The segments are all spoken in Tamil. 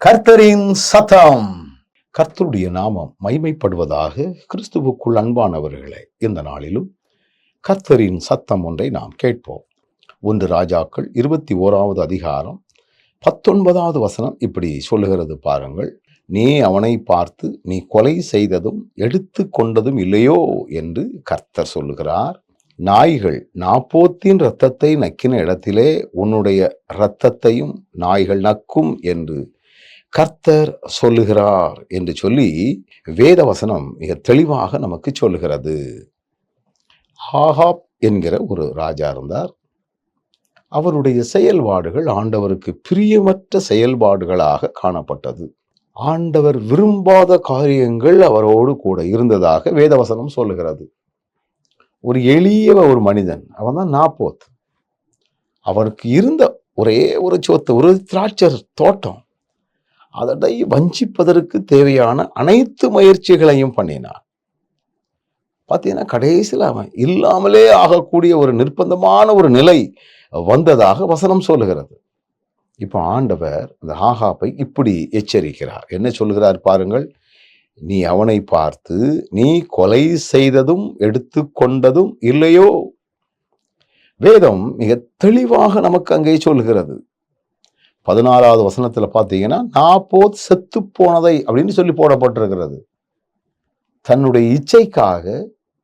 கர்த்தரின் சத்தம். கர்த்தருடைய நாமம் மைமைப்படுவதாக கிறிஸ்துவுக்குள் அன்பானவர்களே இந்த நாளிலும் கர்த்தரின் சத்தம் ஒன்றை நாம் கேட்போம். ஒன்று ராஜாக்கள் இருபத்தி ஓராவது அதிகாரம் பத்தொன்பதாவது வசனம் இப்படி சொல்லுகிறது பாருங்கள். நீ அவனை பார்த்து நீ கொலை செய்ததும் எடுத்து கொண்டதும் இல்லையோ? என்று கர்த்தர் சொல்லுகிறார். நாய்கள் நாப்போத்தின் இரத்தத்தை நக்கின இடத்திலே உன்னுடைய இரத்தத்தையும் நாய்கள் நக்கும் என்று கர்த்தர் சொல்லுகிறார் என்று சொல்லி வேத வசனம் மிக தெளிவாக நமக்கு சொல்லுகிறது. ஆஹாப் என்கிற ஒரு ராஜா இருந்தார். அவருடைய செயல்பாடுகள் ஆண்டவருக்கு பிரியமற்ற செயல்பாடுகளாக காணப்பட்டது. ஆண்டவர் விரும்பாத காரியங்கள் அவரோடு கூட இருந்ததாக வேதவசனம் சொல்லுகிறது. ஒரு எளிய ஒரு மனிதன் அவன் தான் நாப்போத். அவருக்கு இருந்த ஒரே ஒரு சொத்து ஒரு திராட்சர் தோட்டம். அதனை வஞ்சிப்பதற்கு தேவையான அனைத்து முயற்சிகளையும் பண்ணினான். பார்த்தீங்கன்னா கடைசியில் அவன் இல்லாமலே ஆகக்கூடிய ஒரு நிர்பந்தமான ஒரு நிலை வந்ததாக வசனம் சொல்லுகிறது. இப்போ ஆண்டவர் அந்த ஆகாப்பை இப்படி எச்சரிக்கிறார். என்ன சொல்லுகிறார் பாருங்கள். நீ அவனை பார்த்து நீ கொலை செய்ததும் எடுத்து கொண்டதும் இல்லையோ? வேதம் மிக தெளிவாக நமக்கு அங்கே சொல்கிறது பதினாறாவது வசனத்தில் பார்த்தீங்கன்னா நாப்போத் செத்து போனதை அப்படின்னு சொல்லி போடப்பட்டிருக்கிறது. தன்னுடைய இச்சைக்காக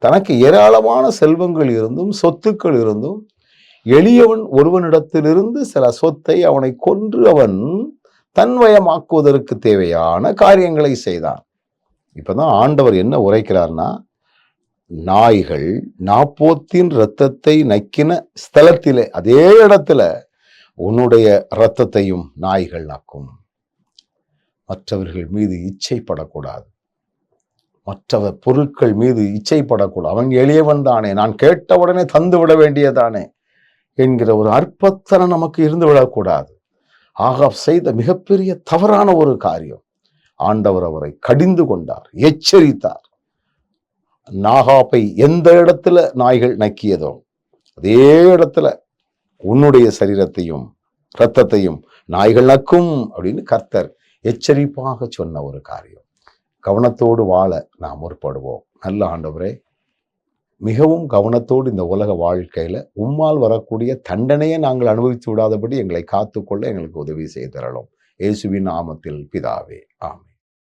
தனக்கு ஏராளமான செல்வங்கள் இருந்தும் சொத்துக்கள் இருந்தும் எளியவன் ஒருவனிடத்திலிருந்து சில சொத்தை அவனை கொன்று அவன் தன்வயமாக்குவதற்கு தேவையான காரியங்களை செய்தான். இப்பதான் ஆண்டவர் என்ன உரைக்கிறார்னா நாய்கள் நாப்போத்தின் இரத்தத்தை நக்கின ஸ்தலத்திலே அதே இடத்துல உன்னுடைய இரத்தத்தையும் நாய்கள் நக்கும் மற்றவர்கள் மீது இச்சைப்படக்கூடாது. மற்றவர் பொருட்கள் மீது இச்சைப்படக்கூடாது. அவன் எளியவன் தானே. நான் கேட்டவுடனே தந்து விட வேண்டியதானே என்கிற ஒரு அற்பத்தனம் நமக்கு இருந்து விடக்கூடாது. ஆக செய்த மிகப்பெரிய தவறான ஒரு காரியம். ஆண்டவர் அவரை கடிந்து கொண்டார் எச்சரித்தார். நாகாப்பை எந்த இடத்துல நாய்கள் நக்கியதோ அதே இடத்துல உன்னுடைய சரீரத்தையும் இரத்தத்தையும் நாய்கள் நக்கும் அப்படின்னு கர்த்தர் எச்சரிப்பாக சொன்ன ஒரு காரியம். கவனத்தோடு வாழ நாம் முற்படுவோம். நல்ல ஆண்டவரே மிகவும் கவனத்தோடு இந்த உலக வாழ்க்கையில் உம்மால் வரக்கூடிய தண்டனையை நாங்கள் அனுபவித்து விடாதபடி எங்களை காத்துக்கொள்ள எங்களுக்கு உதவி செய்து தரலாம். இயேசுவின் நாமத்தில் பிதாவே ஆமே